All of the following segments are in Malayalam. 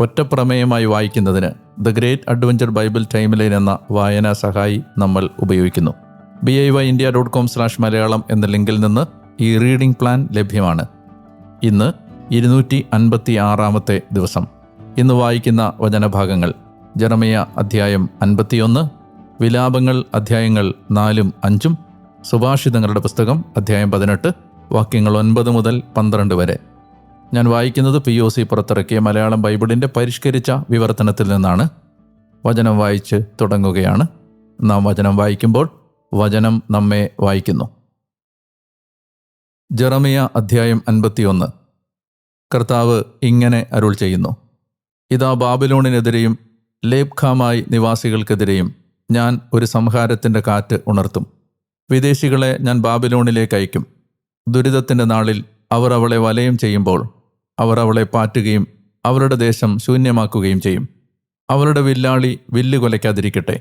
ഒറ്റപ്രമേയമായി വായിക്കുന്നതിന് the great adventure Bible timeline എന്ന വായനാ സഹായി നമ്മൾ ഉപയോഗിക്കുന്നു. B I Y India dot com slash Malayalam എന്ന ലിങ്കിൽ നിന്ന് ഈ റീഡിംഗ് പ്ലാൻ ലഭ്യമാണ്. ഇന്ന് ഇരുന്നൂറ്റി അൻപത്തി ആറാമത്തെ ദിവസം. ഇന്ന് വായിക്കുന്ന വചനഭാഗങ്ങൾ. ജനമയ അധ്യായം അൻപത്തിയൊന്ന് വിലാപങ്ങൾ അധ്യായങ്ങൾ നാലും അഞ്ചും സുഭാഷിതങ്ങളുടെ പുസ്തകം അധ്യായം പതിനെട്ട് വാക്യങ്ങൾ ഒൻപത് മുതൽ പന്ത്രണ്ട് വരെ. ഞാൻ വായിക്കുന്നത് പി ഒ സി പുറത്തിറക്കിയ മലയാളം ബൈബിളിന്റെ പരിഷ്കരിച്ച വിവർത്തനത്തിൽ നിന്നാണ്. വചനം വായിച്ച് തുടങ്ങുകയാണ്. നാം വചനം വായിക്കുമ്പോൾ വചനം നമ്മെ വായിക്കുന്നു. ജെറമിയ അധ്യായം അൻപത്തിയൊന്ന്. കർത്താവ് ഇങ്ങനെ അരുൾ ചെയ്യുന്നു. ഇതാ ബാബിലോണിനെതിരെയും ലേബ്ഖാമായി നിവാസികൾക്കെതിരെയും ഞാൻ ഒരു സംഹാരത്തിന്റെ കാറ്റ് ഉണർത്തും. വിദേശികളെ ഞാൻ ബാബിലോണിലേക്ക് അയക്കും. ദുരിതത്തിന്റെ നാളിൽ അവർ അവളെ വലയം ചെയ്യുമ്പോൾ അവർ അവളെ പാറ്റുകയും അവരുടെ ദേശം ശൂന്യമാക്കുകയും ചെയ്യും. അവരുടെ വില്ലാളി വില്ല് കൊലയ്ക്കാതിരിക്കട്ടെ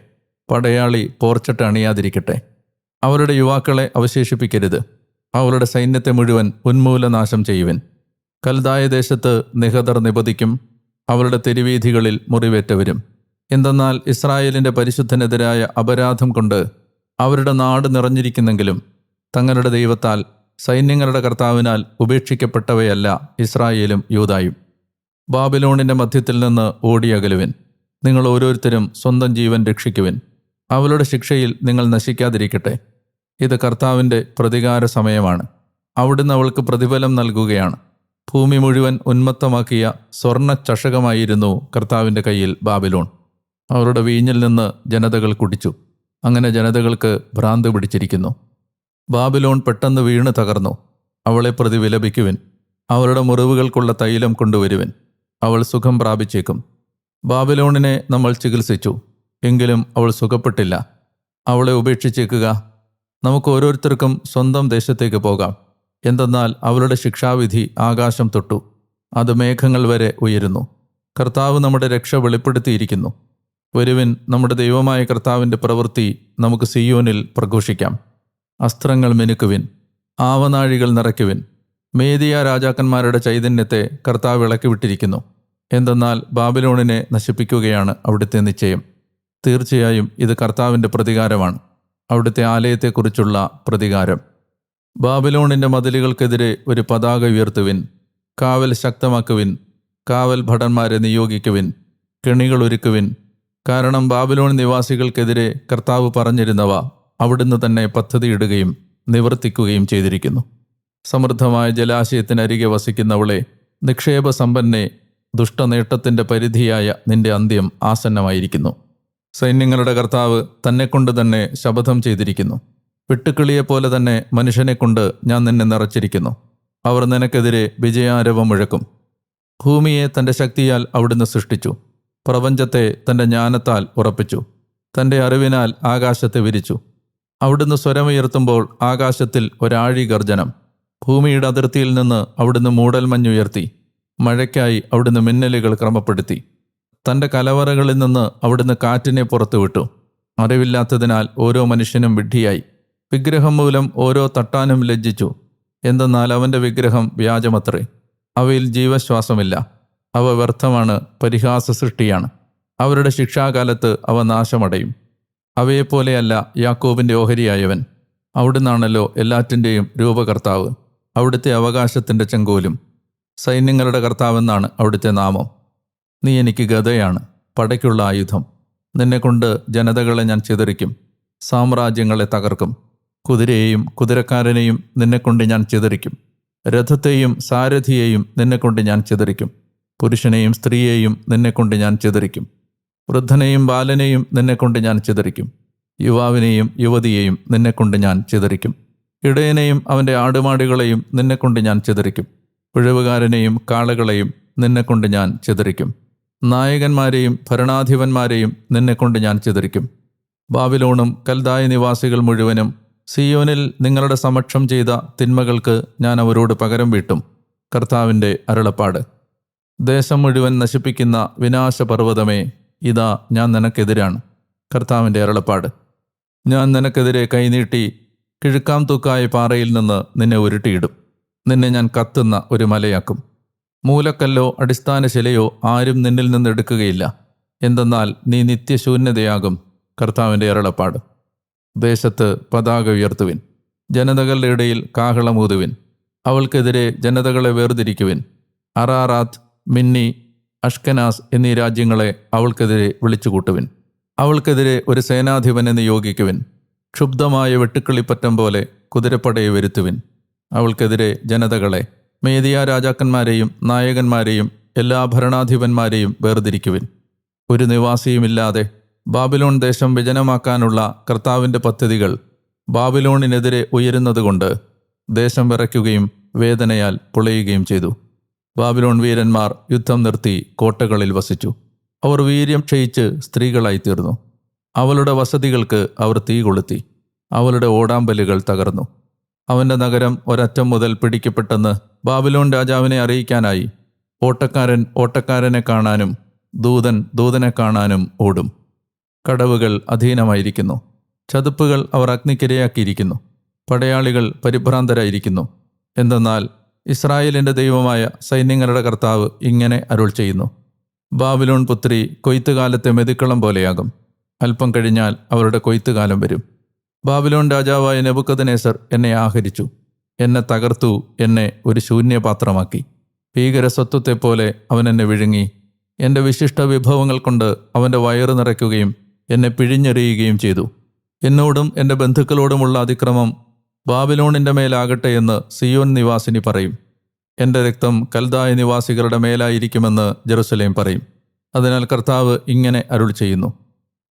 പടയാളി പോർച്ചട്ട് അണിയാതിരിക്കട്ടെ. അവരുടെ യുവാക്കളെ അവശേഷിപ്പിക്കരുത് അവരുടെ സൈന്യത്തെ മുഴുവൻ ഉന്മൂലനാശം ചെയ്യുവൻ. കൽതായ ദേശത്ത് നിഹതർ നിപതിക്കും അവരുടെ തെരുവീഥികളിൽ മുറിവേറ്റവരും. എന്തെന്നാൽ ഇസ്രായേലിന്റെ പരിശുദ്ധനെതിരായ അപരാധം കൊണ്ട് അവരുടെ നാട് നിറഞ്ഞിരിക്കുന്നെങ്കിലും തങ്ങളുടെ ദൈവത്താൽ സൈന്യങ്ങളുടെ കർത്താവിനാൽ ഉപേക്ഷിക്കപ്പെട്ടവയല്ല ഇസ്രായേലും യൂതായും. ബാബിലോണിന്റെ മധ്യത്തിൽ നിന്ന് ഓടിയകലുവിൻ നിങ്ങൾ ഓരോരുത്തരും സ്വന്തം ജീവൻ രക്ഷിക്കുവിൻ. അവളുടെ ശിക്ഷയിൽ നിങ്ങൾ നശിക്കാതിരിക്കട്ടെ. ഇത് കർത്താവിന്റെ പ്രതികാര സമയമാണ്. അവിടുന്ന് അവൾക്ക് പ്രതിഫലം നൽകുകയാണ്. ഭൂമി മുഴുവൻ ഉന്മത്തമാക്കിയ സ്വർണ ചഷകമായിരുന്നു കർത്താവിന്റെ കയ്യിൽ ബാബിലോൺ. അവരുടെ വീഞ്ഞിൽ നിന്ന് ജനതകൾ കുടിച്ചു. അങ്ങനെ ജനതകൾക്ക് ഭ്രാന്ത് പിടിച്ചിരിക്കുന്നു. ബാബിലോൺ പെട്ടെന്ന് വീണ് തകർന്നു. അവളെ പ്രതി വിലപിക്കുവിൻ. അവളുടെ മുറിവുകൾക്കുള്ള തൈലം കൊണ്ടുവരുവിൻ. അവൾ സുഖം പ്രാപിച്ചേക്കും. ബാബിലോണിനെ നമ്മൾ ചികിത്സിച്ചു. എങ്കിലും അവൾ സുഖപ്പെട്ടില്ല. അവളെ ഉപേക്ഷിച്ചേക്കുക. നമുക്ക് ഓരോരുത്തർക്കും സ്വന്തം ദേശത്തേക്ക് പോകാം. എന്തെന്നാൽ അവളുടെ ശിക്ഷാവിധി ആകാശം തൊട്ടു. അത് മേഘങ്ങൾ വരെ ഉയരുന്നു. കർത്താവ് നമ്മുടെ രക്ഷ വെളിപ്പെടുത്തിയിരിക്കുന്നു. വരുവിൻ നമ്മുടെ ദൈവമായ കർത്താവിന്റെ പ്രവൃത്തി നമുക്ക് സിയോനിൽ പ്രഘോഷിക്കാം. അസ്ത്രങ്ങൾ മിനുക്കുവിൻ ആവനാഴികൾ നിറയ്ക്കുവിൻ. മേദിയ രാജാക്കന്മാരുടെ ചൈതന്യത്തെ കർത്താവ് ഇളക്കി വിട്ടിരിക്കുന്നു. എന്തെന്നാൽ ബാബിലോണിനെ നശിപ്പിക്കുകയാണ് അവിടുത്തെ നിശ്ചയം. തീർച്ചയായും ഇത് കർത്താവിന്റെ പ്രതികാരമാണ്. അവിടുത്തെ ആലയത്തെക്കുറിച്ചുള്ള പ്രതികാരം. ബാബിലോണിന്റെ മതിലുകൾക്കെതിരെ ഒരു പതാക ഉയർത്തുവിൻ കാവൽ ശക്തമാക്കുവിൻ കാവൽ ഭടന്മാരെ നിയോഗിക്കുവിൻ കെണികൾ ഒരുക്കുവിൻ. കാരണം ബാബിലോൺ നിവാസികൾക്കെതിരെ കർത്താവ് പറഞ്ഞിരുന്നവ അവിടുന്ന് തന്നെ പദ്ധതിയിടുകയും നിവർത്തിക്കുകയും ചെയ്തിരിക്കുന്നു. സമൃദ്ധമായ ജലാശയത്തിനരികെ വസിക്കുന്നവളെ നിക്ഷേപ സമ്പന്നെ ദുഷ്ടനേട്ടത്തിന്റെ പരിധിയായ നിന്റെ അന്ത്യം ആസന്നമായിരിക്കുന്നു. സൈന്യങ്ങളുടെ കർത്താവ് തന്നെക്കൊണ്ട് തന്നെ ശപഥം ചെയ്തിരിക്കുന്നു. വെട്ടുക്കിളിയെപ്പോലെ തന്നെ മനുഷ്യനെക്കൊണ്ട് ഞാൻ നിന്നെ നിറച്ചിരിക്കുന്നു. അവർ നിനക്കെതിരെ വിജയാരവം മുഴക്കും. ഭൂമിയെ തന്റെ ശക്തിയാൽ അവിടുന്ന് സൃഷ്ടിച്ചു. പ്രപഞ്ചത്തെ തന്റെ ജ്ഞാനത്താൽ ഉറപ്പിച്ചു. തന്റെ അറിവിനാൽ ആകാശത്തെ വിരിച്ചു. അവിടുന്ന് സ്വരമുയർത്തുമ്പോൾ ആകാശത്തിൽ ഒരാഴി ഗർജനം ഭൂമിയുടെ അതിർത്തിയിൽ നിന്ന് അവിടുന്ന് മൂടൽമഞ്ഞുയർത്തി മഴയ്ക്കായി അവിടുന്ന് മിന്നലുകൾ ക്രമപ്പെടുത്തി. തന്റെ കലവറകളിൽ നിന്ന് അവിടുന്ന് കാറ്റിനെ പുറത്തുവിട്ടു അറിവില്ലാത്തതിനാൽ ഓരോ മനുഷ്യനും വിഡ്ഢിയായി. വിഗ്രഹം മൂലം ഓരോ തട്ടാനും ലജ്ജിച്ചു. എന്തെന്നാൽ അവന്റെ വിഗ്രഹം വ്യാജമത്രേ. അവയിൽ ജീവശ്വാസമില്ല. അവ വ്യർത്ഥമാണ് പരിഹാസ സൃഷ്ടിയാണ് അവരുടെ ശിക്ഷാകാലത്ത് അവ നാശമടയും. അവയെപ്പോലെയല്ല യാക്കോബിന്റെ ഓഹരിയായവൻ. അവിടുന്നാണല്ലോ എല്ലാറ്റിന്റെയും രൂപകർത്താവ്. അവിടുത്തെ അവകാശത്തിന്റെ ചെങ്കോലും. സൈന്യങ്ങളുടെ കർത്താവെന്നാണ് അവിടുത്തെ നാമം. നീ എനിക്ക് ഗതയാണ് പടയ്ക്കുള്ള ആയുധം. നിന്നെക്കൊണ്ട് ജനതകളെ ഞാൻ ചിതറിക്കും സാമ്രാജ്യങ്ങളെ തകർക്കും. കുതിരയെയും കുതിരക്കാരനെയും നിന്നെക്കൊണ്ട് ഞാൻ ചിതറിക്കും. രഥത്തെയും സാരഥിയെയും നിന്നെക്കൊണ്ട് ഞാൻ ചിതറിക്കും. പുരുഷനെയും സ്ത്രീയെയും നിന്നെക്കൊണ്ട് ഞാൻ ചിതറിക്കും. വൃദ്ധനെയും ബാലനെയും നിന്നെക്കൊണ്ട് ഞാൻ ചിതറിക്കും. യുവാവിനെയും യുവതിയെയും നിന്നെക്കൊണ്ട് ഞാൻ ചിതറിക്കും. ഇടയനെയും അവന്റെ ആടുമാടുകളെയും നിന്നെക്കൊണ്ട് ഞാൻ ചിതറിക്കും. പിഴവുകാരനെയും കാളകളെയും നിന്നെക്കൊണ്ട് ഞാൻ ചിതറിക്കും. നായകന്മാരെയും ഭരണാധിപന്മാരെയും നിന്നെക്കൊണ്ട് ഞാൻ ചിതറിക്കും. ബാബിലോണും കൽദായ നിവാസികൾ മുഴുവനും സിയോനിൽ നിങ്ങളുടെ സമക്ഷം ചെയ്ത തിന്മകൾക്ക് ഞാൻ അവരോട് പകരം വീട്ടും. കർത്താവിന്റെ അരുളപ്പാട്. ദേശം മുഴുവൻ നശിപ്പിക്കുന്ന വിനാശപർവതമേ ഇതാ ഞാൻ നിനക്കെതിരാണ്. കർത്താവിന്റെ അരളപ്പാട്. ഞാൻ നിനക്കെതിരെ കൈനീട്ടി കിഴുക്കാം തൂക്കായ പാറയിൽ നിന്ന് നിന്നെ ഉരുട്ടിയിടും. നിന്നെ ഞാൻ കത്തുന്ന ഒരു മലയാക്കും. മൂലക്കല്ലോ അടിസ്ഥാന ശിലയോ ആരും നിന്നിൽ നിന്ന് എടുക്കുകയില്ല. എന്തെന്നാൽ നീ നിത്യശൂന്യതയാകും കർത്താവിന്റെ അരളപ്പാട്. ദേശത്ത് പതാക ഉയർത്തുവിൻ. ജനതകളുടെ ഇടയിൽ കാഹളമൂതുവിൻ അവൾക്കെതിരെ ജനതകളെ വേർതിരിക്കുവിൻ. അറാറാത്ത് മിന്നി അഷ്കനാസ് എന്നീ രാജ്യങ്ങളെ അവൾക്കെതിരെ വിളിച്ചുകൂട്ടുവിൻ. അവൾക്കെതിരെ ഒരു സേനാധിപനെ നിയോഗിക്കുവിൻ ക്ഷുബ്ധമായ വെട്ടുക്കിളിപ്പറ്റം പോലെ കുതിരപ്പടയെ വരുത്തുവിൻ. അവൾക്കെതിരെ ജനതകളെ മേദിയ രാജാക്കന്മാരെയും നായകന്മാരെയും എല്ലാ ഭരണാധിപന്മാരെയും വേർതിരിക്കുവിൻ. ഒരു നിവാസിയുമില്ലാതെ ബാബിലോൺ ദേശം വിജനമാക്കാനുള്ള കർത്താവിന്റെ പദ്ധതികൾ ബാബിലോണിനെതിരെ ഉയരുന്നതുകൊണ്ട് ദേശം വിറയ്ക്കുകയും വേദനയാൽ പൊളയുകയും ചെയ്തു. ബാബിലോൺ വീരന്മാർ യുദ്ധം നിർത്തി കോട്ടകളിൽ വസിച്ചു. അവർ വീര്യം ക്ഷയിച്ച് സ്ത്രീകളായി തീർന്നു അവളുടെ വസതികൾക്ക് അവർ തീ കൊളുത്തി. അവളുടെ ഓടാമ്പലുകൾ തകർന്നു. അവന്റെ നഗരം ഒരറ്റം മുതൽ പിടിക്കപ്പെട്ടെന്ന് ബാബിലോൺ രാജാവിനെ അറിയിക്കാനായി ഓട്ടക്കാരൻ ഓട്ടക്കാരനെ കാണാനും ദൂതൻ ദൂതനെ കാണാനും ഓടും. കടവുകൾ അധീനമായിരിക്കുന്നു. ചതുപ്പുകൾ അവർ അഗ്നിക്കിരയാക്കിയിരിക്കുന്നു. പടയാളികൾ പരിഭ്രാന്തരായിരിക്കുന്നു. എന്തെന്നാൽ ഇസ്രായേലിന്റെ ദൈവമായ സൈന്യങ്ങളുടെ കർത്താവ് ഇങ്ങനെ അരുൾ ചെയ്യുന്നു. ബാബിലോൺ പുത്രി കൊയ്ത്തുകാലത്തെ മെതുക്കളം പോലെയാകും. അല്പം കഴിഞ്ഞാൽ അവരുടെ കൊയ്ത്തുകാലം വരും. ബാബിലോൺ രാജാവായ നെബുക്കദനേസർ എന്നെ ആഹരിച്ചു. എന്നെ തകർത്തു എന്നെ ഒരു ശൂന്യപാത്രമാക്കി. ഭീകര സ്വത്വത്തെപ്പോലെ അവൻ എന്നെ വിഴുങ്ങി. എന്റെ വിശിഷ്ട വിഭവങ്ങൾ കൊണ്ട് അവന്റെ വയറ് നിറയ്ക്കുകയും എന്നെ പിഴിഞ്ഞെറിയുകയും ചെയ്തു. എന്നോടും എന്റെ ബന്ധുക്കളോടുമുള്ള അതിക്രമം ബാബിലോണിന്റെ മേലാകട്ടെ എന്ന് സിയോൻ നിവാസിനി പറയും. എന്റെ രക്തം കൽദായ നിവാസികളുടെ മേലായിരിക്കുമെന്ന് ജെറുസലേം പറയും. അതിനാൽ കർത്താവ് ഇങ്ങനെ അരുൾ ചെയ്യുന്നു.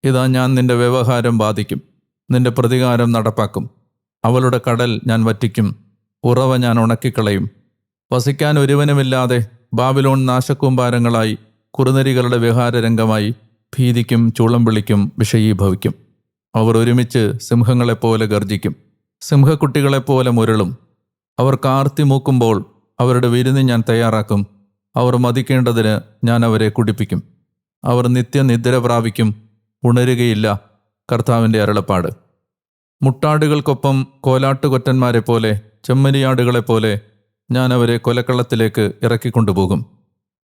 ഇതാ ഞാൻ നിന്റെ വ്യവഹാരം ബാധിക്കും നിന്റെ പ്രതികാരം നടപ്പാക്കും. അവളുടെ കടൽ ഞാൻ വറ്റിക്കും. ഉറവ ഞാൻ ഉണക്കിക്കളയും. വസിക്കാൻ ഒരുവനുമില്ലാതെ ബാബിലോൺ നാശക്കൂമ്പാരങ്ങളായി കുറുനരികളുടെ വിഹാരരംഗമായി ഭീതിക്കും ചൂളം വിളിക്കും വിഷയീഭവിക്കും. അവർ ഒരുമിച്ച് സിംഹങ്ങളെപ്പോലെ ഗർജിക്കും സിംഹക്കുട്ടികളെപ്പോലെ മുരളും. അവർ കാർത്തി മൂക്കുമ്പോൾ അവരുടെ വിരുന്ന് ഞാൻ തയ്യാറാക്കും. അവർ മതിക്കേണ്ടതിന് ഞാൻ അവരെ കുടിപ്പിക്കും. അവർ നിത്യനിദ്ര പ്രാപിക്കും. ഉണരുകയില്ല കർത്താവിന്റെ അരുളപ്പാട്. മുട്ടാടുകൾക്കൊപ്പം കോലാട്ടുകൊറ്റന്മാരെ പോലെ ചെമ്മരിയാടുകളെപ്പോലെ ഞാൻ അവരെ കൊലക്കളത്തിലേക്ക് ഇറക്കിക്കൊണ്ടുപോകും.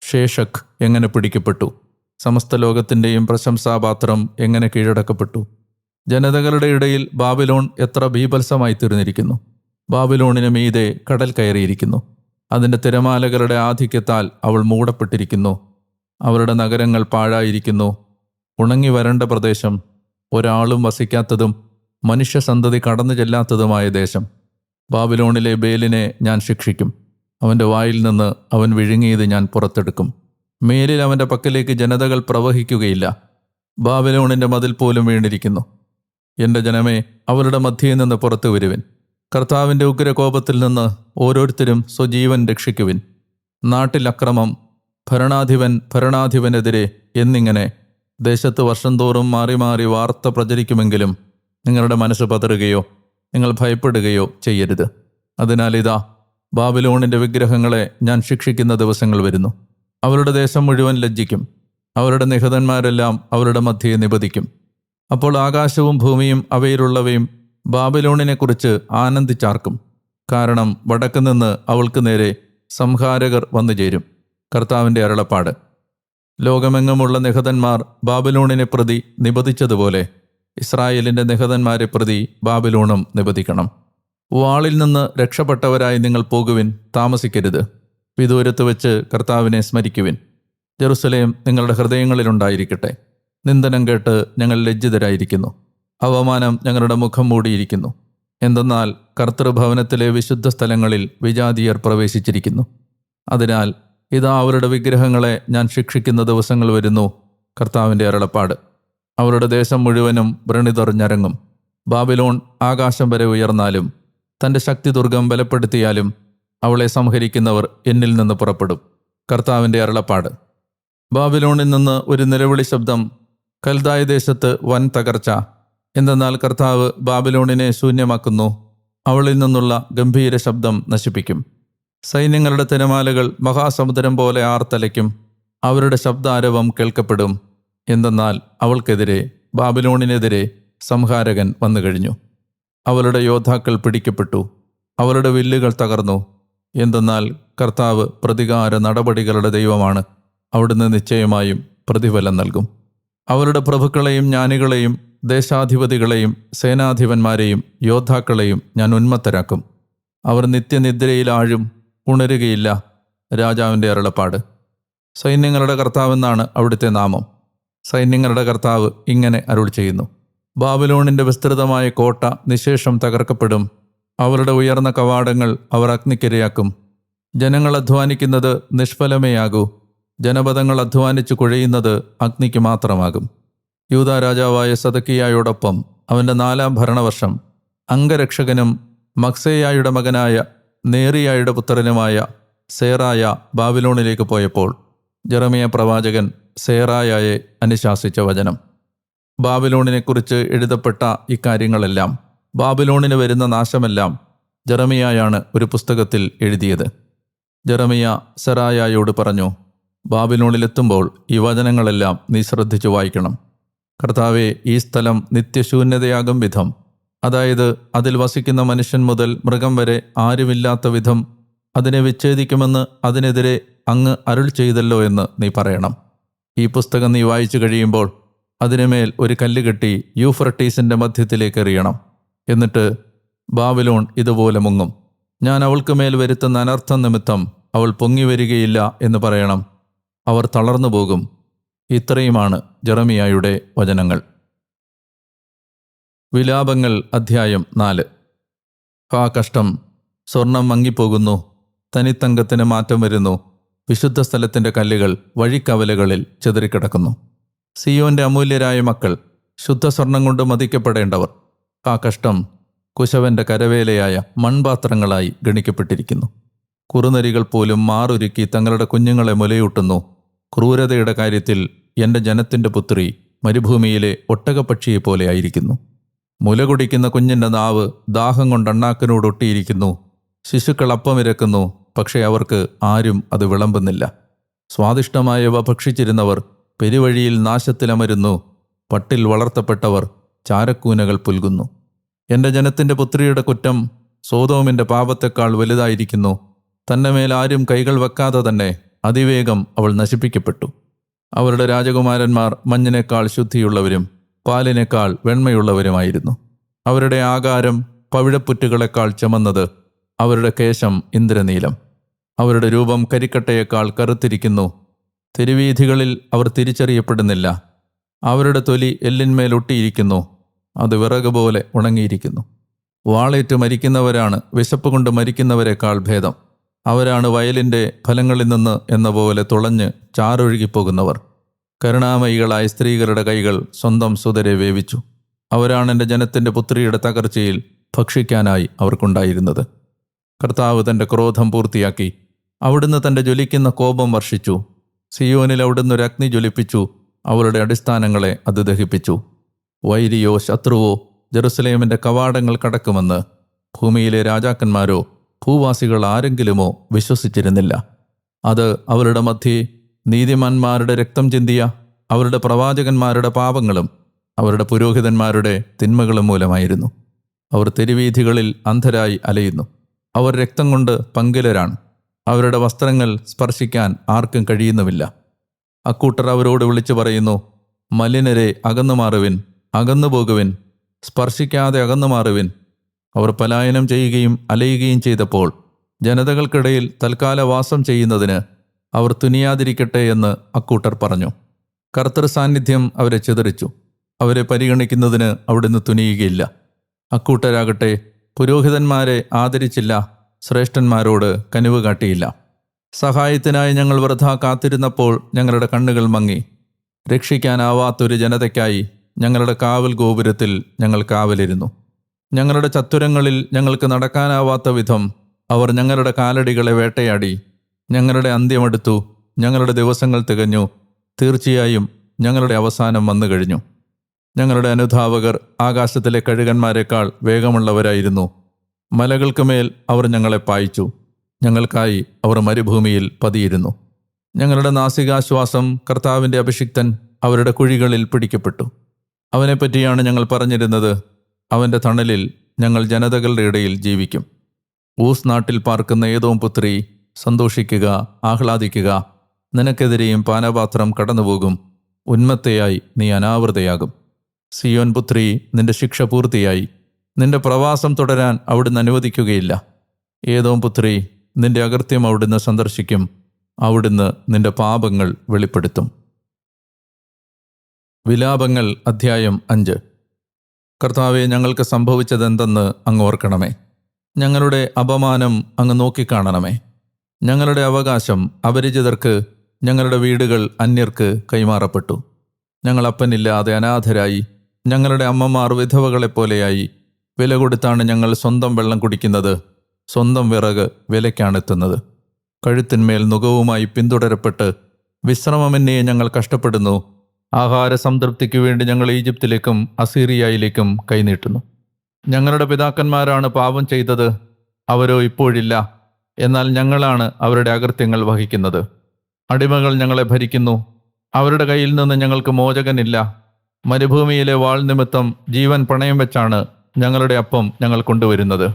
ശേഷക് എങ്ങനെ പിടിക്കപ്പെട്ടു? സമസ്ത ലോകത്തിന്റെയും പ്രശംസാപാത്രം എങ്ങനെ കീഴടക്കപ്പെട്ടു? ജനതകളുടെ ഇടയിൽ ബാബിലോൺ എത്ര ബീഭത്സമായി തീർന്നിരിക്കുന്നു. ബാബിലോണിന് മീതെ കടൽ കയറിയിരിക്കുന്നു. അതിന്റെ തിരമാലകളുടെ ആധിക്യത്താൽ അവൾ മൂടപ്പെട്ടിരിക്കുന്നു. അവരുടെ നഗരങ്ങൾ പാഴായിരിക്കുന്നു. ഉണങ്ങി വരണ്ട പ്രദേശം ഒരാളും വസിക്കാത്തതും മനുഷ്യസന്തതി കടന്നു ചെല്ലാത്തതുമായ ദേശം. ബാബിലോണിലെ ബേലിനെ ഞാൻ ശിക്ഷിക്കും. അവന്റെ വായിൽ നിന്ന് അവൻ വിഴുങ്ങിയത് ഞാൻ പുറത്തെടുക്കും. മേലിൽ അവന്റെ പക്കലേക്ക് ജനതകൾ പ്രവഹിക്കുകയില്ല. ബാബിലോണിന്റെ മതിൽ പോലും വീണിരിക്കുന്നു. എന്റെ ജനമേ അവരുടെ മധ്യയിൽ നിന്ന് പുറത്തു വരുവിൻ. കർത്താവിന്റെ ഉഗ്രകോപത്തിൽ നിന്ന് ഓരോരുത്തരും സ്വജീവൻ രക്ഷിക്കുവിൻ. നാട്ടിൽ അക്രമം ഭരണാധിപൻ ഭരണാധിപനെതിരെ എന്നിങ്ങനെ ദേശത്ത് വർഷം തോറും മാറി മാറി വാർത്ത പ്രചരിക്കുമെങ്കിലും നിങ്ങളുടെ മനസ്സ് പതറുകയോ നിങ്ങൾ ഭയപ്പെടുകയോ ചെയ്യരുത്. അതിനാൽ ഇതാ ബാബിലോണിന്റെ വിഗ്രഹങ്ങളെ ഞാൻ ശിക്ഷിക്കുന്ന ദിവസങ്ങൾ വരുന്നു. അവരുടെ ദേശം മുഴുവൻ ലജ്ജിക്കും. അവരുടെ നിഹതന്മാരെല്ലാം അവരുടെ മധ്യയെ നിപതിക്കും. അപ്പോൾ ആകാശവും ഭൂമിയും അവയിലുള്ളവയും ബാബിലോണിനെക്കുറിച്ച് ആനന്ദിച്ചാർക്കും. കാരണം വടക്ക് നിന്ന് അവൾക്ക് നേരെ സംഹാരകർ വന്നു ചേരും. കർത്താവിന്റെ അരുളപ്പാട്. ലോകമെങ്ങുമുള്ള നിഹതന്മാർ ബാബിലോണിനെ പ്രതി നിബദിച്ചതുപോലെ ഇസ്രായേലിന്റെ നിഹതന്മാരെ പ്രതി ബാബിലോണും നിബദിക്കണം വാളിൽ നിന്ന് രക്ഷപ്പെട്ടവരായി നിങ്ങൾ പോകുവിൻ താമസിക്കരുത്. വിദൂരത്ത് വെച്ച് കർത്താവിനെ സ്മരിക്കുവിൻ. ജെറുസലേം നിങ്ങളുടെ ഹൃദയങ്ങളിലുണ്ടായിരിക്കട്ടെ. നിന്ദനം കേട്ട് ഞങ്ങൾ ലജ്ജിതരായിരിക്കുന്നു. അവമാനം ഞങ്ങളുടെ മുഖം മൂടിയിരിക്കുന്നു. എന്തെന്നാൽ കർത്തൃഭവനത്തിലെ വിശുദ്ധ സ്ഥലങ്ങളിൽ വിജാതീയർ പ്രവേശിച്ചിരിക്കുന്നു. അതിനാൽ ഇതാ അവരുടെ വിഗ്രഹങ്ങളെ ഞാൻ ശിക്ഷിക്കുന്ന ദിവസങ്ങൾ വരുന്നു കർത്താവിന്റെ അരളപ്പാട്. അവരുടെ ദേശം മുഴുവനും വ്രണിതെറിഞ്ഞരങ്ങും. ബാബിലോൺ ആകാശം വരെ ഉയർന്നാലും തന്റെ ശക്തി ദുർഗം ബലപ്പെടുത്തിയാലും അവളെ സംഹരിക്കുന്നവർ എന്നിൽ നിന്ന് പുറപ്പെടും. കർത്താവിന്റെ അരളപ്പാട്. ബാബിലോണിൽ നിന്ന് ഒരു നിലവിളി ശബ്ദം കൽദായ ദേശത്ത് വൻ തകർച്ച. എന്തെന്നാൽ കർത്താവ് ബാബിലോണിനെ ശൂന്യമാക്കുന്നു. അവളിൽ നിന്നുള്ള ഗംഭീര ശബ്ദം നശിപ്പിക്കും. സൈന്യങ്ങളുടെ തിരമാലകൾ മഹാസമുദ്രം പോലെ ആർത്തലയ്ക്കും. അവരുടെ ശബ്ദാരവം കേൾക്കപ്പെടും. എന്തെന്നാൽ അവൾക്കെതിരെ ബാബിലോണിനെതിരെ സംഹാരകൻ വന്നു കഴിഞ്ഞു. അവളുടെ യോദ്ധാക്കൾ പിടിക്കപ്പെട്ടു. അവളുടെ വില്ലുകൾ തകർന്നു. എന്തെന്നാൽ കർത്താവ് പ്രതികാര നടപടികളുടെ ദൈവമാണ്. അവിടുന്ന് നിശ്ചയമായും പ്രതിഫലം നൽകും. അവരുടെ പ്രഭുക്കളെയും ജ്ഞാനികളെയും ദേശാധിപതികളെയും സേനാധിപന്മാരെയും യോദ്ധാക്കളെയും ഞാൻ ഉന്മത്തരാക്കും. അവർ നിത്യനിദ്രയിലാഴും ഉണരുകയില്ല രാജാവിന്റെ അരുളപ്പാട്. സൈന്യങ്ങളുടെ കർത്താവെന്നാണ് അവിടുത്തെ നാമം. സൈന്യങ്ങളുടെ കർത്താവ് ഇങ്ങനെ അരുൾ ചെയ്യുന്നു. ബാബിലോണിന്റെ വിസ്തൃതമായ കോട്ട നിശേഷം തകർക്കപ്പെടും. അവരുടെ ഉയർന്ന കവാടങ്ങൾ അവർ അഗ്നിക്കിരയാക്കും. ജനങ്ങൾ അധ്വാനിക്കുന്നത് നിഷ്ഫലമേയാകൂ. ജനപദങ്ങൾ അധ്വാനിച്ചു കുഴയുന്നത് അഗ്നിക്ക് മാത്രമാകും. യൂത രാജാവായ സദക്കിയായോടൊപ്പം അവന്റെ നാലാം ഭരണവർഷം അംഗരക്ഷകനും മക്സേയായുടെ മകനായ നേറിയായുടെ പുത്രനുമായ സേറായ ബാബിലോണിലേക്ക് പോയപ്പോൾ ജെറമിയ പ്രവാചകൻ സേറായയെ അനുശാസിച്ച വചനം. ബാബിലോണിനെക്കുറിച്ച് എഴുതപ്പെട്ട ഇക്കാര്യങ്ങളെല്ലാം ബാബിലോണിന് വരുന്ന നാശമെല്ലാം ജെറമിയായാണ് ഒരു പുസ്തകത്തിൽ എഴുതിയത്. ജെറമിയ സെറായായോട് പറഞ്ഞു ബാബിലോണിലെത്തുമ്പോൾ ഈ വചനങ്ങളെല്ലാം നീ ശ്രദ്ധിച്ചു വായിക്കണം. കർത്താവെ ഈ സ്ഥലം നിത്യശൂന്യതയാകും വിധം. അതായത് അതിൽ വസിക്കുന്ന മനുഷ്യൻ മുതൽ മൃഗം വരെ ആരുമില്ലാത്ത വിധം അതിനെ വിച്ഛേദിക്കുമെന്ന് അതിനെതിരെ അങ്ങ് അരുൾ ചെയ്തല്ലോ എന്ന് നീ പറയണം. ഈ പുസ്തകം നീ വായിച്ചു കഴിയുമ്പോൾ അതിനുമേൽ ഒരു കല്ല് കെട്ടി യൂഫ്രട്ടീസിന്റെ മധ്യത്തിലേക്ക് എറിയണം. എന്നിട്ട് ബാബിലോൺ ഇതുപോലെ മുങ്ങും. ഞാൻ അവൾക്ക് മേൽ വരുത്തുന്ന അനർത്ഥം നിമിത്തം അവൾ പൊങ്ങി വരികയില്ല എന്ന് പറയണം. അവർ തളർന്നു പോകും. ഇത്രയുമാണ് ജെറമിയായുടെ വചനങ്ങൾ. വിലാപങ്ങൾ അധ്യായം നാല്. ആ കഷ്ടം സ്വർണം മങ്ങിപ്പോകുന്നു. തനിത്തങ്കത്തിന് മാറ്റം വരുന്നു. വിശുദ്ധ സ്ഥലത്തിന്റെ കല്ലുകൾ വഴിക്കവലകളിൽ ചെതറിക്കിടക്കുന്നു. സിയോന്റെ അമൂല്യരായ മക്കൾ ശുദ്ധ സ്വർണം കൊണ്ട് മതിക്കപ്പെടേണ്ടവർ. ആ കഷ്ടം കുശവന്റെ കരവേലയായ മൺപാത്രങ്ങളായി ഗണിക്കപ്പെട്ടിരിക്കുന്നു. കുറുനരികൾ പോലും മാറൊരുക്കി തങ്ങളുടെ കുഞ്ഞുങ്ങളെ മുലയൂട്ടുന്നു. ക്രൂരതയുടെ കാര്യത്തിൽ എന്റെ ജനത്തിന്റെ പുത്രി മരുഭൂമിയിലെ ഒട്ടകപ്പക്ഷിയെ പോലെ ആയിരിക്കുന്നു. മുല കുടിക്കുന്ന കുഞ്ഞിന്റെ നാവ് ദാഹം കൊണ്ട് അണ്ണാക്കിനോടൊട്ടിയിരിക്കുന്നു ശിശുക്കൾ അപ്പമിരക്കുന്നു പക്ഷേ അവർക്ക് ആരും അത് വിളമ്പുന്നില്ല. സ്വാദിഷ്ടമായവ ഭക്ഷിച്ചിരുന്നവർ പെരുവഴിയിൽ നാശത്തിലമരുന്നു. പട്ടിൽ വളർത്തപ്പെട്ടവർ ചാരക്കൂനകൾ പുൽകുന്നു. എന്റെ ജനത്തിന്റെ പുത്രിയുടെ കുറ്റം സോതോമിന്റെ പാപത്തെക്കാൾ വലുതായിരിക്കുന്നു. തന്റെ മേൽ ആരും കൈകൾ വെക്കാതെ തന്നെ അതിവേഗം അവൾ നശിപ്പിക്കപ്പെട്ടു. അവരുടെ രാജകുമാരന്മാർ മഞ്ഞിനേക്കാൾ ശുദ്ധിയുള്ളവരും പാലിനേക്കാൾ വെണ്മയുള്ളവരുമായിരുന്നു. അവരുടെ ആകാരം പവിഴപ്പുറ്റുകളെക്കാൾ ചമന്നത് അവരുടെ കേശം ഇന്ദ്രനീലം. അവരുടെ രൂപം കരിക്കട്ടയേക്കാൾ കറുത്തിരിക്കുന്നു. തെരുവീഥികളിൽ അവർ തിരിച്ചറിയപ്പെടുന്നില്ല. അവരുടെ തൊലി എല്ലിന്മേൽ ഒട്ടിയിരിക്കുന്നു. അത് വിറക് പോലെ ഉണങ്ങിയിരിക്കുന്നു. വാളേറ്റ് മരിക്കുന്നവരാണ് വിശപ്പ് കൊണ്ട് മരിക്കുന്നവരെക്കാൾ ഭേദം. അവരാണ് വയലിന്റെ ഫലങ്ങളിൽ നിന്ന് എന്ന പോലെ തുളഞ്ഞ് ചാറൊഴുകിപ്പോകുന്നവർ കരുണാമയികളായ സ്ത്രീകളുടെ കൈകൾ സ്വന്തം സുതരെ വേവിച്ചു. അവരാണ് എന്റെ ജനത്തിന്റെ പുത്രിയുടെ തകർച്ചയിൽ ഭക്ഷിക്കാനായി അവർക്കുണ്ടായിരുന്നത്. കർത്താവ് തന്റെ ക്രോധം പൂർത്തിയാക്കി. അവിടുന്ന് തന്റെ ജ്വലിക്കുന്ന കോപം വർഷിച്ചു. സിയോനിൽ അവിടുന്ന് ഒരു അഗ്നി ജ്വലിപ്പിച്ചു. അവരുടെ അടിസ്ഥാനങ്ങളെ അത് ദഹിപ്പിച്ചു. വൈരിയോ ശത്രുവോ ജെറുസലേമിന്റെ കവാടങ്ങൾ കടക്കുമെന്ന് ഭൂമിയിലെ രാജാക്കന്മാരോ ഭൂവാസികൾ ആരെങ്കിലുമോ വിശ്വസിച്ചിരുന്നില്ല. അത് അവരുടെ മധ്യേ നീതിമാന്മാരുടെ രക്തം ചിന്തിയ അവരുടെ പ്രവാചകന്മാരുടെ പാപങ്ങളും അവരുടെ പുരോഹിതന്മാരുടെ തിന്മകളും മൂലമായിരുന്നു. അവർ തെരുവീഥികളിൽ അന്ധരായി അലയുന്നു. അവർ രക്തം കൊണ്ട് പങ്കിലരാണ്. അവരുടെ വസ്ത്രങ്ങൾ സ്പർശിക്കാൻ ആർക്കും കഴിയുന്നുമില്ല. അക്കൂട്ടർ അവരോട് വിളിച്ചു പറയുന്നു മലിനരെ അകന്നു മാറുവിൻ അകന്നു പോകുവിൻ സ്പർശിക്കാതെ അകന്നു മാറുവിൻ അവർ പലായനം ചെയ്യുകയും അലയുകയും ചെയ്തപ്പോൾ ജനതകൾക്കിടയിൽ തൽക്കാല വാസം ചെയ്യുന്നതിന് അവർ തുനിയാതിരിക്കട്ടെ എന്ന് അക്കൂട്ടർ പറഞ്ഞു. കർത്തൃ സാന്നിധ്യം അവരെ ചിതറിച്ചു. അവരെ പരിഗണിക്കുന്നതിന് അവിടുന്ന് തുനിയുകയില്ല. അക്കൂട്ടരാകട്ടെ പുരോഹിതന്മാരെ ആദരിച്ചില്ല ശ്രേഷ്ഠന്മാരോട് കനിവ് കാട്ടിയില്ല. സഹായത്തിനായി ഞങ്ങൾ വൃഥ കാത്തിരുന്നപ്പോൾ ഞങ്ങളുടെ കണ്ണുകൾ മങ്ങി. രക്ഷിക്കാനാവാത്തൊരു ജനതയ്ക്കായി ഞങ്ങളുടെ കാവൽ ഗോപുരത്തിൽ ഞങ്ങൾ കാവലിരുന്നു. ഞങ്ങളുടെ ചത്തുരങ്ങളിൽ ഞങ്ങൾക്ക് നടക്കാനാവാത്ത വിധം അവർ ഞങ്ങളുടെ കാലടികളെ വേട്ടയാടി. ഞങ്ങളുടെ അന്ത്യമെടുത്തു ഞങ്ങളുടെ ദിവസങ്ങൾ തികഞ്ഞു. തീർച്ചയായും ഞങ്ങളുടെ അവസാനം വന്നു കഴിഞ്ഞു. ഞങ്ങളുടെ അനുധാവകർ ആകാശത്തിലെ കഴുകന്മാരെക്കാൾ വേഗമുള്ളവരായിരുന്നു. മലകൾക്ക് മേൽ അവർ ഞങ്ങളെ പായിച്ചു. ഞങ്ങൾക്കായി അവർ മരുഭൂമിയിൽ പതിയിരുന്നു. ഞങ്ങളുടെ നാസികാശ്വാസം കർത്താവിന്റെ അഭിഷിക്തൻ അവരുടെ കുഴികളിൽ പിടിക്കപ്പെട്ടു. അവനെപ്പറ്റിയാണ് ഞങ്ങൾ പറഞ്ഞിരുന്നത്. അവന്റെ തണലിൽ ഞങ്ങൾ ജനതകളുടെ ഇടയിൽ ജീവിക്കും. ഊസ് നാട്ടിൽ പാർക്കുന്ന ഏതോ പുത്രി സന്തോഷിക്കുക ആഹ്ലാദിക്കുക. നിനക്കെതിരെയും പാനപാത്രം കടന്നുപോകും. ഉന്മത്തയായി നീ അനാവൃതയാകും. സിയോൻ പുത്രി നിന്റെ ശിക്ഷ പൂർത്തിയായി. നിന്റെ പ്രവാസം തുടരാൻ അവിടുന്ന് അനുവദിക്കുകയില്ല. ഏതോ പുത്രി നിന്റെ അകൃത്യം അവിടുന്ന് സന്ദർശിക്കും. അവിടുന്ന് നിന്റെ പാപങ്ങൾ വെളിപ്പെടുത്തും. വിലാപങ്ങൾ അധ്യായം അഞ്ച്. കർത്താവെ ഞങ്ങൾക്ക് സംഭവിച്ചതെന്തെന്ന് അങ്ങ് ഓർക്കണമേ. ഞങ്ങളുടെ അപമാനം അങ്ങ് നോക്കിക്കാണണമേ. ഞങ്ങളുടെ അവകാശം അപരിചിതർക്ക് ഞങ്ങളുടെ വീടുകൾ അന്യർക്ക് കൈമാറപ്പെട്ടു. ഞങ്ങൾ അപ്പനില്ലാതെ അനാഥരായി ഞങ്ങളുടെ അമ്മമാർ വിധവകളെപ്പോലെയായി. വില കൊടുത്താണ് ഞങ്ങൾ സ്വന്തം വെള്ളം കുടിക്കുന്നത് സ്വന്തം വിറക് വിലയ്ക്കാണെത്തുന്നത്. കഴുത്തിന്മേൽ നുകവുമായി പിന്തുടരപ്പെട്ട് വിശ്രമമെന്നേ ഞങ്ങൾ കഷ്ടപ്പെടുന്നു. ആഹാര സംതൃപ്തിക്ക് വേണ്ടി ഞങ്ങൾ ഈജിപ്തിലേക്കും അസീറിയയിലേക്കും കൈനീട്ടുന്നു. ഞങ്ങളുടെ പിതാക്കന്മാരാണ് പാപം ചെയ്തത് അവരോ ഇപ്പോഴില്ല. എന്നാൽ ഞങ്ങളാണ് അവരുടെ അകൃത്യങ്ങൾ വഹിക്കുന്നത്. അടിമകൾ ഞങ്ങളെ ഭരിക്കുന്നു. അവരുടെ കയ്യിൽ നിന്ന് ഞങ്ങൾക്ക് മോചകനില്ല. മരുഭൂമിയിലെ വാൾ നിമിത്തം ജീവൻ പണയം വെച്ചാണ് ഞങ്ങളുടെ അപ്പം ഞങ്ങൾ കൊണ്ടുവരുന്നത്.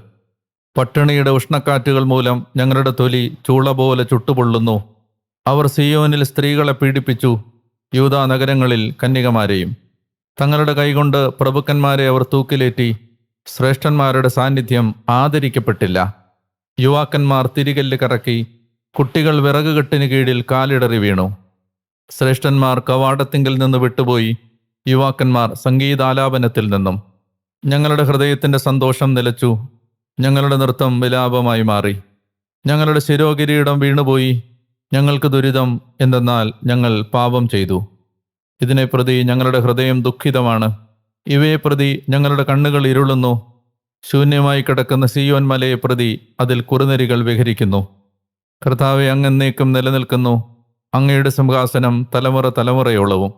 പട്ടിണിയുടെ ഉഷ്ണക്കാറ്റുകൾ മൂലം ഞങ്ങളുടെ തൊലി ചൂള പോലെ ചുട്ടുപൊള്ളുന്നു. അവർ സിയോനിൽ സ്ത്രീകളെ പീഡിപ്പിച്ചു. യൂതാ നഗരങ്ങളിൽ കന്യകമാരെയും തങ്ങളുടെ കൈകൊണ്ട് പ്രഭുക്കന്മാരെ അവർ തൂക്കിലേറ്റി ശ്രേഷ്ഠന്മാരുടെ സാന്നിധ്യം ആദരിക്കപ്പെട്ടില്ല. യുവാക്കന്മാർ തിരികല്ല് കറക്കി കുട്ടികൾ വിറകുകെട്ടിന് കീഴിൽ കാലിടറി വീണു. ശ്രേഷ്ഠന്മാർ കവാടത്തിങ്കിൽ നിന്ന് വിട്ടുപോയി യുവാക്കന്മാർ സംഗീതാലാപനത്തിൽ നിന്നും. ഞങ്ങളുടെ ഹൃദയത്തിന്റെ സന്തോഷം നിലച്ചു ഞങ്ങളുടെ നൃത്തം വിലാപമായി മാറി. ഞങ്ങളുടെ ശിരോകിരീടം വീണുപോയി ഞങ്ങൾക്ക് ദുരിതം എന്തെന്നാൽ ഞങ്ങൾ പാപം ചെയ്തു. ഇതിനെ പ്രതി ഞങ്ങളുടെ ഹൃദയം ദുഃഖിതമാണ്. ഇവയെ പ്രതി ഞങ്ങളുടെ കണ്ണുകൾ ഇരുളുന്നു. ശൂന്യമായി കിടക്കുന്ന സിയോൻ മലയെ പ്രതി അതിൽ കുറുനരികൾ വിഹരിക്കുന്നു. കർത്താവെ അങ്ങെന്നേക്കും നിലനിൽക്കുന്നു. അങ്ങയുടെ സിംഹാസനം തലമുറ തലമുറയോളവും.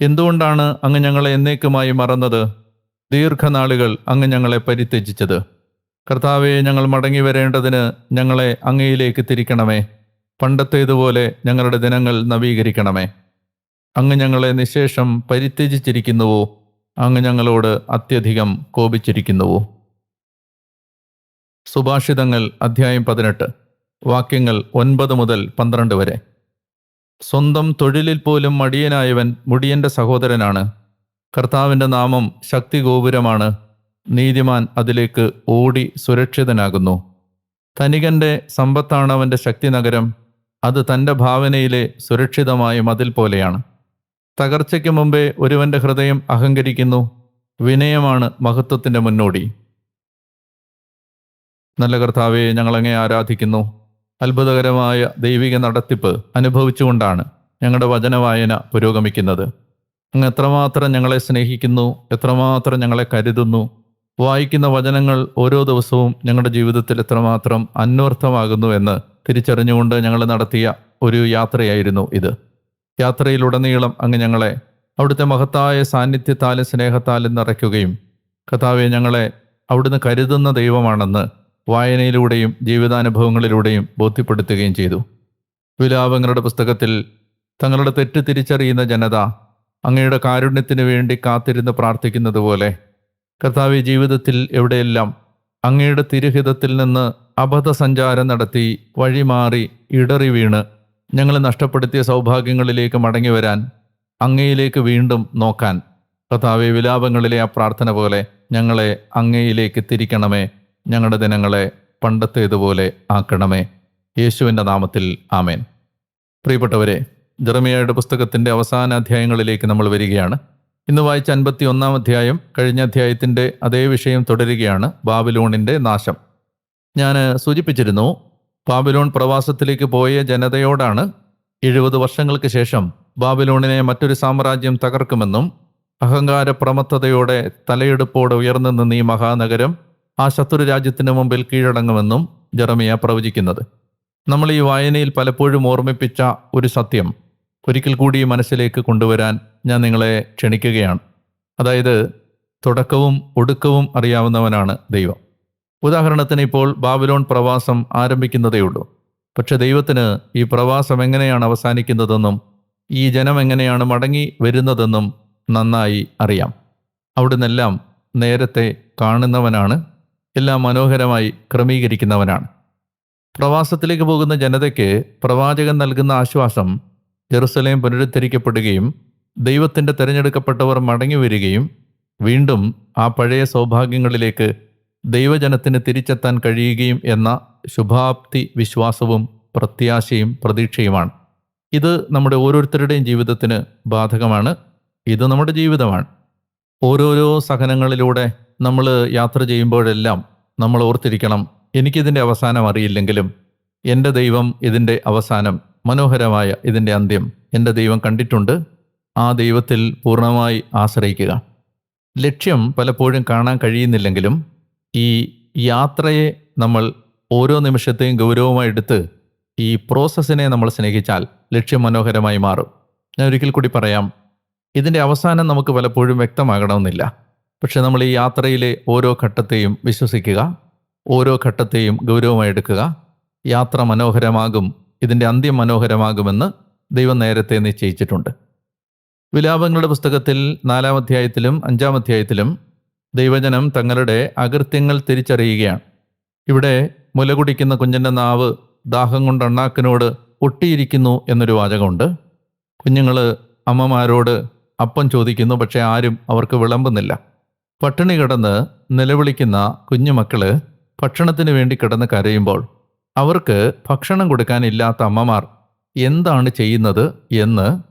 എന്തുകൊണ്ടാണ് അങ്ങ് ഞങ്ങളെ എന്നേക്കുമായി മറന്നത്? ദീർഘനാളുകൾ അങ്ങ് ഞങ്ങളെ പരിത്യജിച്ചത്. കർത്താവെ ഞങ്ങൾ മടങ്ങി വരേണ്ടതിന് ഞങ്ങളെ അങ്ങയിലേക്ക് തിരിക്കണമേ. പണ്ടത്തേതുപോലെ ഞങ്ങളുടെ ദിനങ്ങൾ നവീകരിക്കണമേ. അങ്ങ് ഞങ്ങളെ നിശേഷം പരിത്യജിച്ചിരിക്കുന്നുവോ? അങ്ങ് ഞങ്ങളോട് അത്യധികം കോപിച്ചിരിക്കുന്നുവോ? സുഭാഷിതങ്ങൾ അധ്യായം പതിനെട്ട്. വാക്യങ്ങൾ ഒൻപത് മുതൽ പന്ത്രണ്ട് വരെ. സ്വന്തം തൊഴിലിൽ പോലും മടിയനായവൻ മുടിയന്റെ സഹോദരനാണ്. കർത്താവിന്റെ നാമം ശക്തി ഗോപുരമാണ് നീതിമാൻ അതിലേക്ക് ഓടി സുരക്ഷിതനാകുന്നു. ധനികന്റെ സമ്പത്താണ് അവന്റെ ശക്തി നഗരം അത് തന്റെ ഭാവനയിലെ സുരക്ഷിതമായ മതിൽ പോലെയാണ്. തകർച്ചയ്ക്ക് മുമ്പേ ഒരുവന്റെ ഹൃദയം അഹങ്കരിക്കുന്നു വിനയമാണ് മഹത്വത്തിന്റെ മുന്നോടി. നല്ല കർത്താവെ ഞങ്ങളങ്ങെ ആരാധിക്കുന്നു? അത്ഭുതകരമായ ദൈവിക നടത്തിപ്പ് അനുഭവിച്ചുകൊണ്ടാണ് ഞങ്ങളുടെ വചനവായന പുരോഗമിക്കുന്നത്. അങ്ങ് എത്രമാത്രം ഞങ്ങളെ സ്നേഹിക്കുന്നു എത്രമാത്രം ഞങ്ങളെ കരുതുന്നു. വായിക്കുന്ന വചനങ്ങൾ ഓരോ ദിവസവും ഞങ്ങളുടെ ജീവിതത്തിൽ എത്രമാത്രം അന്വർത്ഥമാകുന്നു എന്ന് തിരിച്ചറിഞ്ഞുകൊണ്ട് ഞങ്ങൾ നടത്തിയ ഒരു യാത്രയായിരുന്നു ഇത്. യാത്രയിലുടനീളം അങ്ങ് ഞങ്ങളെ അവിടുത്തെ മഹത്തായ സാന്നിധ്യത്താലും സ്നേഹത്താലും നിറയ്ക്കുകയും കഥാവെ ഞങ്ങളെ അവിടുന്ന് കരുതുന്ന ദൈവമാണെന്ന് വായനയിലൂടെയും ജീവിതാനുഭവങ്ങളിലൂടെയും ബോധ്യപ്പെടുത്തുകയും ചെയ്തു. വിലാപങ്ങളുടെ പുസ്തകത്തിൽ തങ്ങളുടെ തെറ്റ് തിരിച്ചറിയുന്ന ജനത അങ്ങയുടെ കാരുണ്യത്തിനു വേണ്ടി കാത്തിരുന്ന് പ്രാർത്ഥിക്കുന്നത് പോലെ കർത്താവ് ജീവിതത്തിൽ എവിടെയെല്ലാം അങ്ങയുടെ തിരുഹിതത്തിൽ നിന്ന് അബദ്ധസഞ്ചാരം നടത്തി വഴിമാറി ഇടറി വീണ് ഞങ്ങളെ നഷ്ടപ്പെടുത്തിയ സൗഭാഗ്യങ്ങളിലേക്ക് മടങ്ങി വരാൻ അങ്ങയിലേക്ക് വീണ്ടും നോക്കാൻ. കഥാവെ വിലാപങ്ങളിലെ ആ പ്രാർത്ഥന പോലെ ഞങ്ങളെ അങ്ങയിലേക്ക് തിരിക്കണമേ. ഞങ്ങളുടെ ദിനങ്ങളെ പണ്ടത്തേതുപോലെ ആക്കണമേ. യേശുവിന്റെ നാമത്തിൽ ആമേൻ. പ്രിയപ്പെട്ടവരെ ജെറമിയയുടെ പുസ്തകത്തിന്റെ അവസാന അധ്യായങ്ങളിലേക്ക് നമ്മൾ വരികയാണ്. ഇന്ന് വായിച്ച അൻപത്തി ഒന്നാം അധ്യായം കഴിഞ്ഞ അധ്യായത്തിന്റെ അതേ വിഷയം തുടരുകയാണ്. ബാബിലോണിന്റെ നാശം. ഞാൻ സൂചിപ്പിച്ചിരുന്നു ബാബിലോൺ പ്രവാസത്തിലേക്ക് പോയ ജനതയോടാണ് എഴുപത് വർഷങ്ങൾക്ക് ശേഷം ബാബിലോണിനെ മറ്റൊരു സാമ്രാജ്യം തകർക്കുമെന്നും അഹങ്കാര പ്രമത്തതയോടെ തലയെടുപ്പോടെ ഉയർന്നു നിന്ന് ഈ മഹാനഗരം ആ ശത്രു രാജ്യത്തിന് മുമ്പിൽ കീഴടങ്ങുമെന്നും ജെറമിയ പ്രവചിക്കുന്നത്. നമ്മൾ ഈ വായനയിൽ പലപ്പോഴും ഓർമ്മിപ്പിച്ച ഒരു സത്യം. ഒരിക്കൽ കൂടി മനസ്സിലേക്ക് കൊണ്ടുവരാൻ ഞാൻ നിങ്ങളെ ക്ഷണിക്കുകയാണ്. അതായത് തുടക്കവും ഒടുക്കവും അറിയാവുന്നവനാണ് ദൈവം. ഉദാഹരണത്തിന് ഇപ്പോൾ ബാബിലോൺ പ്രവാസം ആരംഭിക്കുന്നതേയുള്ളൂ പക്ഷെ ദൈവത്തിന് ഈ പ്രവാസം എങ്ങനെയാണ് അവസാനിക്കുന്നതെന്നും ഈ ജനം എങ്ങനെയാണ് മടങ്ങി വരുന്നതെന്നും നന്നായി അറിയാം. അവിടുന്നെല്ലാം നേരത്തെ കാണുന്നവനാണ് എല്ലാം മനോഹരമായി ക്രമീകരിക്കുന്നവനാണ്. പ്രവാസത്തിലേക്ക് പോകുന്ന ജനതയ്ക്ക് പ്രവാചകൻ നൽകുന്ന ആശ്വാസം ജെറുസലേം പുനരുദ്ധരിക്കപ്പെടുകയും ദൈവത്തിന്റെ തിരഞ്ഞെടുക്കപ്പെട്ടവർ മടങ്ങി വരികയും വീണ്ടും ആ പഴയ സൗഭാഗ്യങ്ങളിലേക്ക് ദൈവജനത്തിന് തിരിച്ചെത്താൻ കഴിയുകയും എന്ന ശുഭാപ്തി വിശ്വാസവും പ്രത്യാശയും പ്രതീക്ഷയുമാണ്. ഇത് നമ്മുടെ ഓരോരുത്തരുടെയും ജീവിതത്തിന് ബാധകമാണ്. ഇത് നമ്മുടെ ജീവിതമാണ്. ഓരോരോ സഹനങ്ങളിലൂടെ നമ്മൾ യാത്ര ചെയ്യുമ്പോഴെല്ലാം നമ്മൾ ഓർത്തിരിക്കണം എനിക്കിതിന്റെ അവസാനം അറിയില്ലെങ്കിലും എന്റെ ദൈവം ഇതിന്റെ അവസാനം മനോഹരമായ ഇതിന്റെ അന്ത്യം എന്റെ ദൈവം കണ്ടിട്ടുണ്ട്. ആ ദൈവത്തിൽ പൂർണമായി ആശ്രയിക്കുക. ലക്ഷ്യം പലപ്പോഴും കാണാൻ കഴിയുന്നില്ലെങ്കിലും ഈ യാത്രയെ നമ്മൾ ഓരോ നിമിഷത്തെയും ഗൗരവമായി എടുത്ത് ഈ പ്രോസസ്സിനെ നമ്മൾ സ്നേഹിച്ചാൽ ലക്ഷ്യം മനോഹരമായി മാറും. ഞാൻ ഒരിക്കൽ കൂടി പറയാം ഇതിന്റെ അവസാനം നമുക്ക് പലപ്പോഴും വ്യക്തമാകണമെന്നില്ല. പക്ഷെ നമ്മൾ ഈ യാത്രയിലെ ഓരോ ഘട്ടത്തെയും വിശ്വസിക്കുക ഓരോ ഘട്ടത്തെയും ഗൗരവമായി എടുക്കുക. യാത്ര മനോഹരമാകും ഇതിന്റെ അന്ത്യം മനോഹരമാകുമെന്ന് ദൈവം നേരത്തെ നിശ്ചയിച്ചിട്ടുണ്ട്. വിലാപങ്ങളുടെ പുസ്തകത്തിൽ നാലാം അധ്യായത്തിലും അഞ്ചാം അധ്യായത്തിലും ദൈവജനം തങ്ങളുടെ അകൃത്യങ്ങൾ തിരിച്ചറിയുകയാണ്. ഇവിടെ മുല കുടിക്കുന്ന കുഞ്ഞിന്റെ നാവ് ദാഹം കൊണ്ട് അണ്ണാക്കിനോട് ഒട്ടിയിരിക്കുന്നു എന്നൊരു വാചകമുണ്ട്. കുഞ്ഞുങ്ങൾ അമ്മമാരോട് അപ്പം ചോദിക്കുന്നു പക്ഷേ ആരും അവർക്ക് വിളമ്പുന്നില്ല. പട്ടിണി കിടന്ന് നിലവിളിക്കുന്ന കുഞ്ഞുമക്കൾ ഭക്ഷണത്തിന് വേണ്ടി കിടന്ന് കരയുമ്പോൾ അവർക്ക് ഭക്ഷണം കൊടുക്കാനില്ലാത്ത അമ്മമാർ എന്താണ് ചെയ്യുന്നത് എന്ന്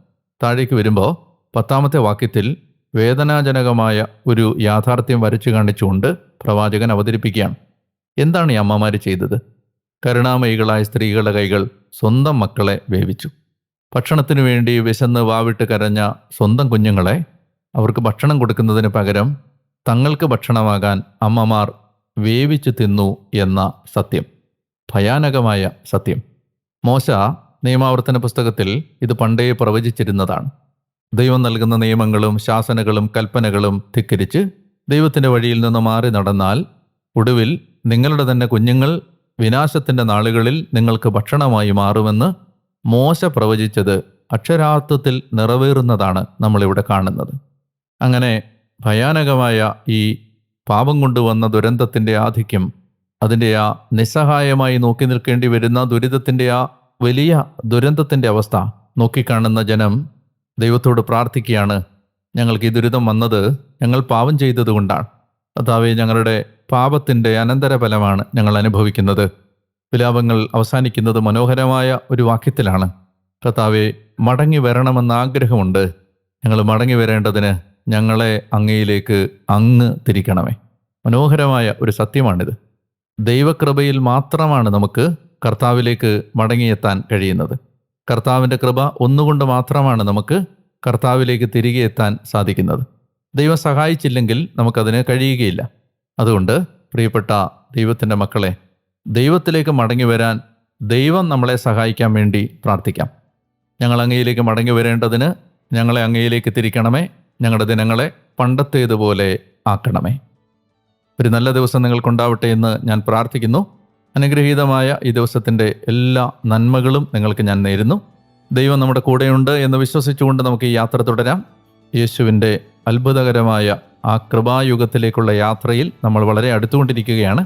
താഴേക്ക് വരുമ്പോൾ പത്താമത്തെ വാക്യത്തിൽ വേദനാജനകമായ ഒരു യാഥാർത്ഥ്യം വരച്ചു കാണിച്ചുകൊണ്ട് പ്രവാചകൻ അവതരിപ്പിക്കുകയാണ്. എന്താണ് ഈ അമ്മമാർ ചെയ്തത്? കരുണാമയികളായ സ്ത്രീകളുടെ കൈകൾ സ്വന്തം മക്കളെ വേവിച്ചു. ഭക്ഷണത്തിനു വേണ്ടി വിശന്ന് വാവിട്ട് കരഞ്ഞ സ്വന്തം കുഞ്ഞുങ്ങളെ അവർക്ക് ഭക്ഷണം കൊടുക്കുന്നതിന് പകരം തങ്ങൾക്ക് ഭക്ഷണമാകാൻ അമ്മമാർ വേവിച്ചു തിന്നു എന്ന സത്യം. ഭയാനകമായ സത്യം. മോശ നിയമാവർത്തന പുസ്തകത്തിൽ ഇത് പണ്ടേ പ്രവചിച്ചിരുന്നതാണ്. ദൈവം നൽകുന്ന നിയമങ്ങളും ശാസനകളും കൽപ്പനകളും ധിക്കരിച്ച് ദൈവത്തിന്റെ വഴിയിൽ നിന്ന് മാറി നടന്നാൽ ഒടുവിൽ നിങ്ങളുടെ തന്നെ കുഞ്ഞുങ്ങൾ വിനാശത്തിന്റെ നാളുകളിൽ നിങ്ങൾക്ക് ഭക്ഷണമായി മാറുമെന്ന് മോശ പ്രവചിച്ചത് അക്ഷരാർത്ഥത്തിൽ നിറവേറുന്നതാണ് നമ്മളിവിടെ കാണുന്നത്. അങ്ങനെ ഭയാനകമായ ഈ പാപം കൊണ്ടുവന്ന ദുരന്തത്തിന്റെ ആധിക്യം അതിന്റെ ആ നിസ്സഹായമായി നോക്കി നിൽക്കേണ്ടി വരുന്ന ദുരിതത്തിന്റെ ആ വലിയ ദുരന്തത്തിന്റെ അവസ്ഥ നോക്കിക്കാണുന്ന ജനം ദൈവത്തോട് പ്രാർത്ഥിക്കുകയാണ്. ഞങ്ങൾക്ക് ഈ ദുരിതം വന്നത് ഞങ്ങൾ പാപം ചെയ്തതുകൊണ്ടാണ് കർത്താവെ ഞങ്ങളുടെ പാപത്തിന്റെ അനന്തരഫലമാണ് ഞങ്ങൾ അനുഭവിക്കുന്നത്. വിലാപങ്ങൾ അവസാനിക്കുന്നത് മനോഹരമായ ഒരു വാക്യത്തിലാണ്. കർത്താവെ മടങ്ങി വരണമെന്ന ആഗ്രഹമുണ്ട്. ഞങ്ങൾ മടങ്ങി വരേണ്ടതിന് ഞങ്ങളെ അങ്ങയിലേക്ക് അങ്ങ് തിരിക്കണമേ. മനോഹരമായ ഒരു സത്യമാണിത്. ദൈവകൃപയിൽ മാത്രമാണ് നമുക്ക് കർത്താവിലേക്ക് മടങ്ങിയെത്താൻ കഴിയുന്നത്. കർത്താവിന്റെ കൃപ ഒന്നുകൊണ്ട് മാത്രമാണ് നമുക്ക് കർത്താവിലേക്ക് തിരികെ എത്താൻ സാധിക്കുന്നത്. ദൈവം സഹായിച്ചില്ലെങ്കിൽ നമുക്കതിന് കഴിയുകയില്ല. അതുകൊണ്ട് പ്രിയപ്പെട്ട ദൈവത്തിന്റെ മക്കളെ ദൈവത്തിലേക്ക് മടങ്ങി വരാൻ ദൈവം നമ്മളെ സഹായിക്കാൻ വേണ്ടി പ്രാർത്ഥിക്കാം. ഞങ്ങൾ അങ്ങയിലേക്ക് മടങ്ങി വരേണ്ടതിന് ഞങ്ങളെ അങ്ങയിലേക്ക് തിരിക്കണമേ. ഞങ്ങളുടെ ദിനങ്ങളെ പണ്ടത്തേതുപോലെ ആക്കണമേ. ഒരു നല്ല ദിവസം നിങ്ങൾക്കുണ്ടാവട്ടെ എന്ന് ഞാൻ പ്രാർത്ഥിക്കുന്നു. അനുഗ്രഹീതമായ ഈ ദിവസത്തിന്റെ എല്ലാ നന്മകളും നിങ്ങൾക്ക് ഞാൻ നേരുന്നു. ദൈവം നമ്മുടെ കൂടെയുണ്ട് എന്ന് വിശ്വസിച്ചുകൊണ്ട് നമുക്ക് ഈ യാത്ര തുടരാം. യേശുവിന്റെ അത്ഭുതകരമായ ആ കൃപായുഗത്തിലേക്കുള്ള യാത്രയിൽ നമ്മൾ വളരെ അടുത്തുകൊണ്ടിരിക്കുകയാണ്.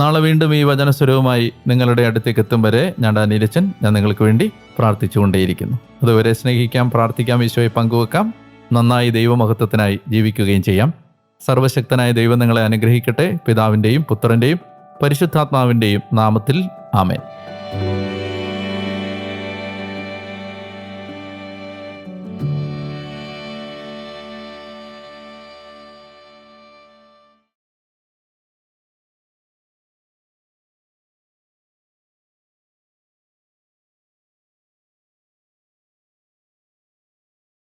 നാളെ വീണ്ടും ഈ വചനസ്വരവുമായി നിങ്ങളുടെ അടുത്തേക്ക് എത്തും വരെ ഞാൻ അനിരച്ചൻ ഞാൻ നിങ്ങൾക്ക് വേണ്ടി പ്രാർത്ഥിച്ചുകൊണ്ടേയിരിക്കുന്നു. അതുവരെ സ്നേഹിക്കാം പ്രാർത്ഥിക്കാം ഈശോയെ പങ്കുവെക്കാം. നന്നായി ദൈവമഹത്വത്തിനായി ജീവിക്കുകയും ചെയ്യാം. സർവശക്തനായ ദൈവം നിങ്ങളെ അനുഗ്രഹിക്കട്ടെ. പിതാവിന്റെയും പുത്രന്റെയും പരിശുദ്ധാത്മാവിന്റെയും നാമത്തിൽ ആമേൻ.